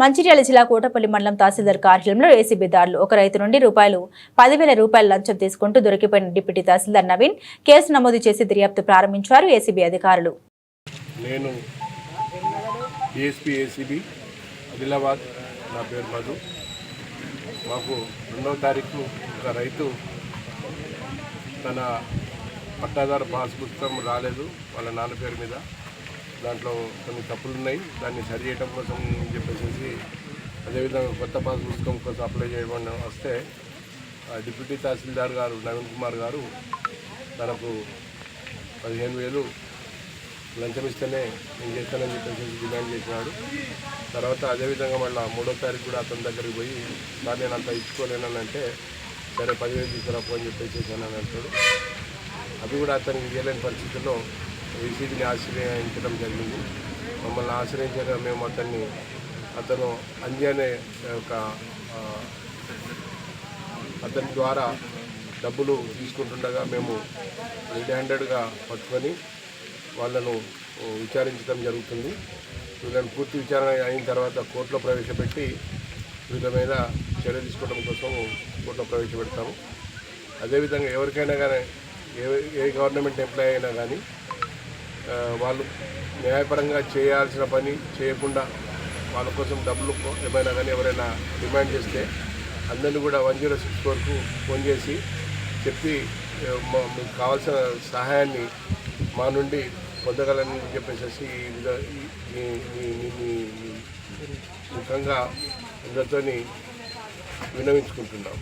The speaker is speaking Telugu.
మంచిర్యాల జిల్లా కోటపల్లి మండలం తహసీల్దార్ కార్యాలయంలో ఏసీబీ దారులు ఒక రైతు నుండి రూపాయలు పదివేల రూపాయల లంచం తీసుకుంటూ దొరికిపోయిన డిప్యూటీ తహసీల్దార్ నవీన్ కేసు నమోదు చేసి దర్యాప్తు ప్రారంభించారు ఏసీబీ అధికారులు. నేను ఏసీబీ ఆదిలాబాద్ నా పేరు మధు. మాకు రెండవ తారీఖు ఒక రైతు తన పట్టాదారు పాస్ పుస్తకం రాలేదు వాళ్ళ నాన్న పేరు మీద. దాంట్లో కొన్ని తప్పులు ఉన్నాయి. దాన్ని సరి చేయడం కోసం చెప్పేసి అదేవిధంగా కొత్త పాస్ పుస్తకం కోసం అప్లై చేయమని వస్తే ఆ డిప్యూటీ తహసీల్దార్ గారు నవీన్ కుమార్ గారు తనకు పదిహేను వేలు లంచం ఇస్తేనే నేను చేస్తానని చెప్పేసి డిమాండ్ చేసినాడు. తర్వాత అదేవిధంగా మళ్ళీ మూడో తారీఖు కూడా అతని దగ్గరికి పోయి సార్ నేను అంత ఇచ్చుకోలేనంటే సరే పదివేలు తీసుకురాపో అని చెప్పేసి అని అంటాడు అది కూడా అతనికి ఇవ్వలేని పరిస్థితుల్లో ఏసీబీని ఆశ్రయించడం జరిగింది. మమ్మల్ని ఆశ్రయించగా మేము అతన్ని అతను అంజి అనే ఒక అతని ద్వారా డబ్బులు తీసుకుంటుండగా మేము రెడ్ హ్యాండెడ్గా పట్టుకొని వాళ్ళను విచారించడం జరుగుతుంది. వీళ్ళని పూర్తి విచారణ అయిన తర్వాత కోర్టులో ప్రవేశపెట్టి వీళ్ళ మీద చర్య తీసుకోవడం కోసం కోర్టులో ప్రవేశపెడతాము. అదేవిధంగా ఎవరికైనా కానీ ఏ ఏ గవర్నమెంట్ ఎంప్లాయీ అయినా కానీ వాళ్ళు న్యాయపరంగా చేయాల్సిన పని చేయకుండా వాళ్ళ కోసం డబ్బులు ఏమైనా కానీ ఎవరైనా డిమాండ్ చేస్తే అందరినీ కూడా వన్ జీరో సిక్స్ ఫోర్కు ఫోన్ చేసి చెప్పి మీకు కావాల్సిన సహాయాన్ని మా నుండి పొందగలని చెప్పేసి ఈ విధ- ఈ- ముఖంగా అందరితో వినవించుకుంటున్నాం